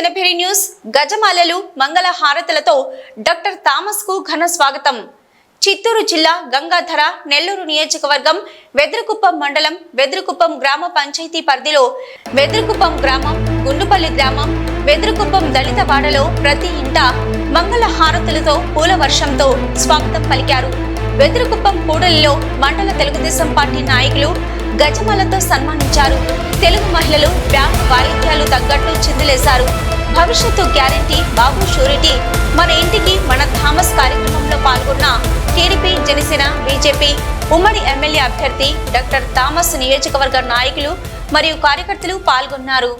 Janabheri news గజమాలలు మంగళ హారతులతో doctor థామస్కు ఘన స్వాగతం. చిత్తూరు జిల్లా గంగాధర నెల్లూరు నియోజకవర్గం వెదురుకుప్పం మండలం వెదురుకుప్పం గ్రామ పంచాయతీ పరిధిలో వెదురుకుప్పం గ్రామం గుండుపల్లి గ్రామం వెదురుకుప్పం దళిత వాడలో ప్రతి ఇంట మంగళ హారతులతో పూల వర్షంతో స్వాగతం పలికారు. వెదురుకుప్పం కూడలిలో మండల తెలుగుదేశం పార్టీ నాయకులు గజమాలతో సన్మానించారు. తెలుగు మహిళలు బ్యాంకు వాయిద్యాలు తగ్గట్టు చిందులేశారు. భవిష్యత్తు గ్యారంటీ బాబు షూరిటీ. మన ఇంటికి మన థామస్ కార్యక్రమంలో పాల్గొన్న టీడీపీ జనసేన బీజేపీ ఉమ్మడి ఎమ్మెల్యే అభ్యర్థి డాక్టర్ థామస్ నియోజకవర్గ నాయకులు మరియు కార్యకర్తలు పాల్గొన్నారు.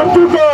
நம்பிக்கை